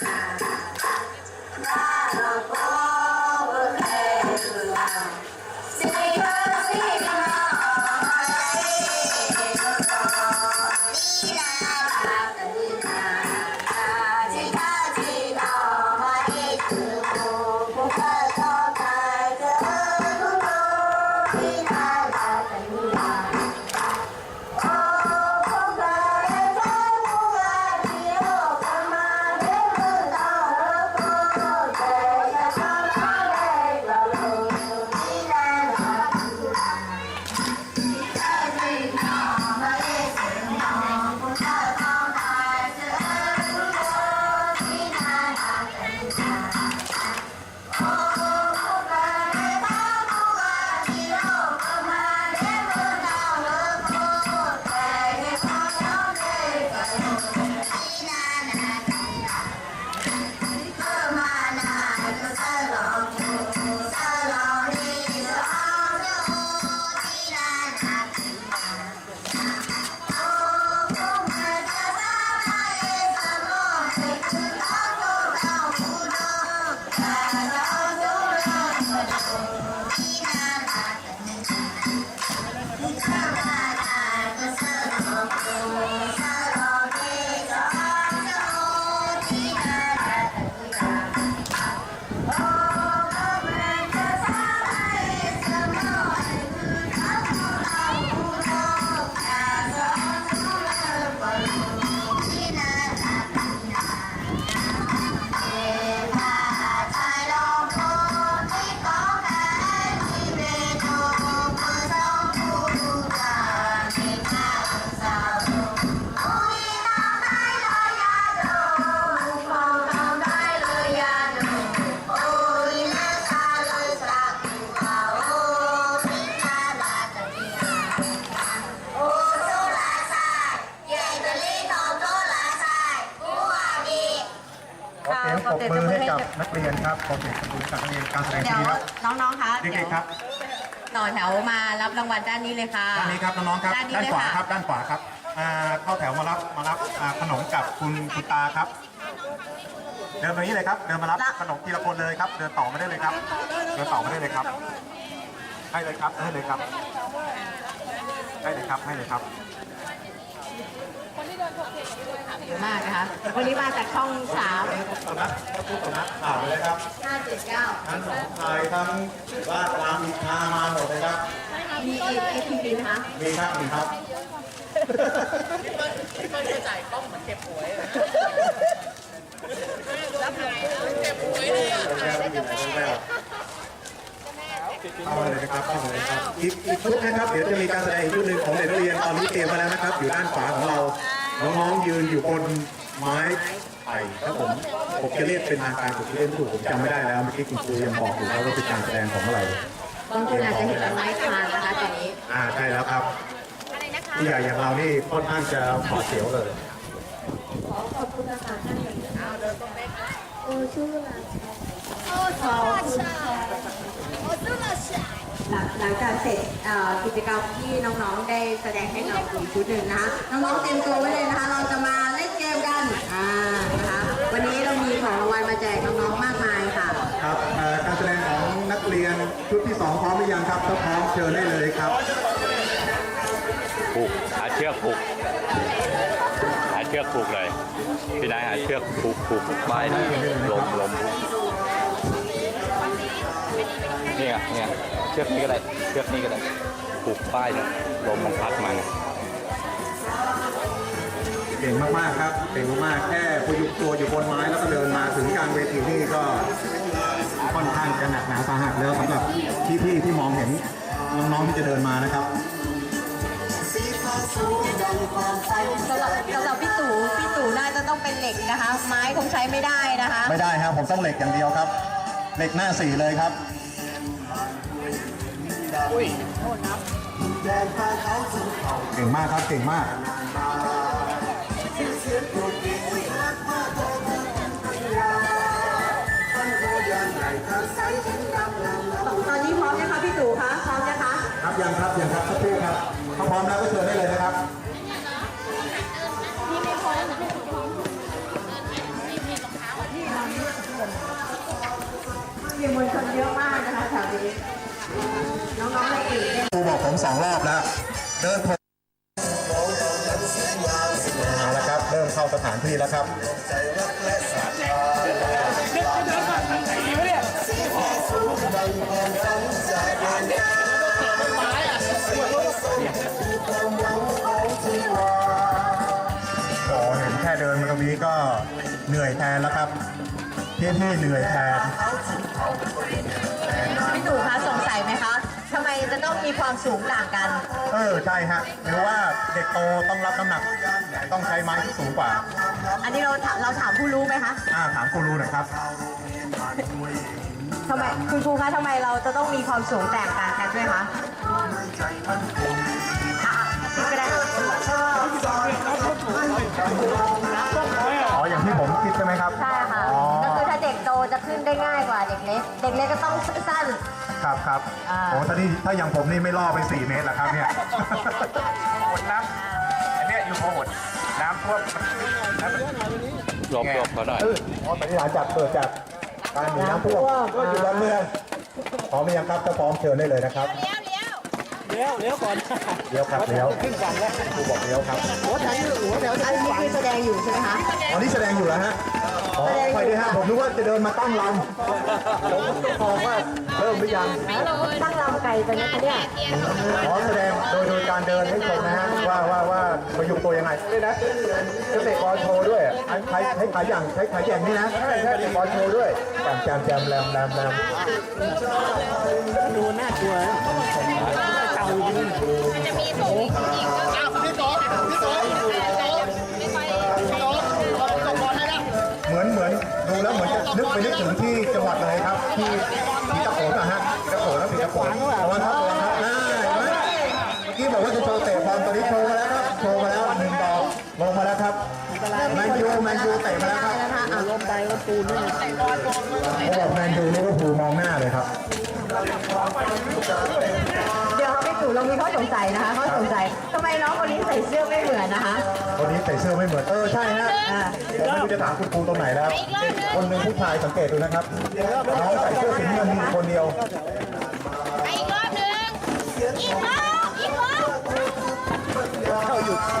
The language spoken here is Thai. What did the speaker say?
ข ปรบมือให้กับนักเรียนครับขอเสียงปรบมือกับนักเรียนการแสดงเดี๋ที่ยวดีครับน้องๆคะเด็เดี๋ยวกๆครับต่อแถวมารับรางวัลด้านนี้เลยค่ะ ด้านนี้ครับน้องๆครับ ด้านนี้ด้านเลยขวาค่ะ ครับ ด้านขวาครับอ่าเข้าแถวมารับมารับอ่าขนมกับคุณคุณตาครับ เดินมานี้เลยครับ เดินมารับขนมทีละคนเลยครับ เดินต่อมาได้เลยครับ เดินต่อมาได้เลยครับ ให้เลยครับให้เลยครับ ให้เลยครับให้เลยครับ มากนะคะวันนี้มาจากช่องสามสำนักผู้สำนักข่าวเลยครับห้าเจ็ดเก้าทั้งหนองคายทั้งบ้านรามอินทรามาหมดเลยครับ มีเอเอทีวีนะคะมีครับมีครับเข้ามาเลยนะครับเข้ามาเลยครับอีกอีกชุดนะครับ เดี๋ยวจะมีการแสดงอีกชุดหนึ่งของเด็กนักเรียนตอนนี้เตรียมมาแล้วนะครับ อยู่ด้านขวาของเรา น้องๆยืนอยู่บนไม้ไผ่ครับผมผมจะเรียกเป็นทางการผมจะเรียกไม่ถูกผมจำไม่ได้แล้วเมื่อกี้คุณครูยังบอกอยู่แล้วว่าเป็นการแสดงของอะไรบางคนอาจจะเห็นเป็นไม้คานนะคะตอนนี้อ่าใช่แล้วครับผู้ใหญ่อย่างเรานี่ค่อนข้างจะขอเสียวเลยห ลังหลังจากเสร็จเอ่อกิจกรรมที่น้องๆได้แสดงให้เราดูชุดหนึ่งนะคะน้องๆเตรียมตัวไว้เลยนะคะ เราจะมาเล่นเกมกันอ่านะคะวันนี้เรามีของรางวัลมาแจกน้องๆมากมายค่ะครับเอ่อการแสดงของนักเรียนชุดที่สองพร้อมหรือยังครับถ้าพร้อมเชิญได้เลยครับ ผูกหาเชือกผูกหาเชือกผูกเลยพี่นายหาเชือกผูกผูกป้ายนะลมลม เนี่ยเนี่ยเชือกนี้ก็ได้เชือกนี้ก็ได้ผูกป้ายนะลมมันพัดมาไงเก่งมากๆครับเก่งมากๆแค่พยุกตัวอยู่บนไม้แล้วก็เดินมาถึงกลางเวทีนี่ก็ค่อนข้างจะหนักหนาสาหัสแล้วสำหรับพี่ๆที่มองเห็นน้องๆที่จะเดินมานะครับสำหรับสำหรับพี่ตู่พี่ตู่น่าจะต้องเป็นเหล็กนะคะ ไม้คงใช้ไม่ได้นะคะ ไม่ได้ครับผมต้องเหล็กอย่างเดียวครับ เหล็กหน้าสี่เลยครับ เก่งมากครับ เก่งมาก ตอนนี้พร้อมไหมคะพี่ตู่คะ พร้อมนะคะ ครับยังครับยังครับสักครู่ครับถ้าพร้อมแล้วก็เชิญได้เลยนะครับ มีมวลชนเยอะมากนะคะแถวนี้ ครูบอกผมสองรอบแล้ว เดินผมเอาละครับ เริ่มเข้าสถานที่แล้วครับ โอ้เห็นแค่เดินมาตรงนี้ก็เหนื่อยแทนแล้วครับพี่พี่ๆเหนื่อยแทน มีความสูงต่างกัน เออใช่ฮะหรือว่าเด็กโตต้องรับน้ำหนัก ต้องใช้ไม้ที่สูงกว่า อันนี้เราถามเราถามผู้รู้ไหมคะอ่าถามครูรูหน่อยครับ ทำไมคุณครูคะทำไมเราจะต้องมีความสูงแตกต่างกันด้วยคะอะคิดก็ได้อ๋ออย่างที่ผมคิดใช่ไหมครับใช่ค่ะ อ๋อก็คือถ้าเด็กโตจะขึ้นได้ง่ายกว่าเด็กเล็ก เด็กเล็กก็ต้องสั้น ครับครับอ่า โอ้ถ้านี่ถ้าอย่างผมนี่ไม่ล่อไป 4 เมตรแล้วครับเนี่ย หดน้ำอันเนี้ยอยู่พอหดน้ำท่วมน้ำมันหลบหลบเขาหน่อยเอออ๋อปฏิหารย์จากเกิดจากการหนีน้ำท่วมก็อยู่บ้านเมืองพร้อมหรือยังครับถ้าพร้อมเชิญได้เลยนะครับเลี้ยวเลี้ยวก่อนเลี้ยวครับเลี้ยวครูบอกเลี้ยวครับหัวแถวหัวแถวๆอันนี้คือแสดงอยู่ใช่ไหมคะ อ๋อนี่แสดงอยู่แล้วฮะ อ๋อไปด้วยฮะผมนึกว่าจะเดินมาตั้งลำผมก็มองว่าเริ่มหรือยังตั้งลำไก่ไปนะคะเนี่ยอ๋อแสดงโดยโดยการเดินให้ชมนะฮะว่าว่าว่าประยุกต์ตัวยังไงด้วยนะจะเตะบอลโชว์ด้วยใช้ใช้ใช้ขาอย่างใช้ขาอย่างนี้นะใช่ใช่เตะบอลโชว์ด้วยแจมแจมแจมแรมแรมแรมดูน่ากลัว ไปนึกถึงที่จังหวัดเลยครับ ที่ผีตะโขนอะฮะตะโขนแล้วผีตะโขนระวังครับระวังครับอ่าเห็นไหมเมื่อกี้บอกว่าจะโชว์เตะบอลตอนนี้โชว์มาแล้วครับโชว์มาแล้วหนึ่งดอกลงมาแล้วครับแมนยูแมนยูเตะมาแล้วครับนะคะอะลมไปลมปูนนี่เขาบอกแมนยูลิเวอร์พูลมองหน้าเลยครับ เดี๋ยวพี่ตู่เรามีข้อสงสัยนะคะข้อสงสัยทำไมน้องคนนี้ใส่เสื้อไม่เหมือนนะคะ คนนี้ใส่เสื้อไม่เหมือนเออใช่ฮะผมไม่รู้จะถามคุณครูตรงไหนแล้ว คนหนึ่งผู้ชายสังเกตดูนะครับน้องใส่เสื้อสีน้ำเงินมีคนเดียว ไปอีกรอบหนึ่งอีกรอบอีกรอบ เข้าหยุด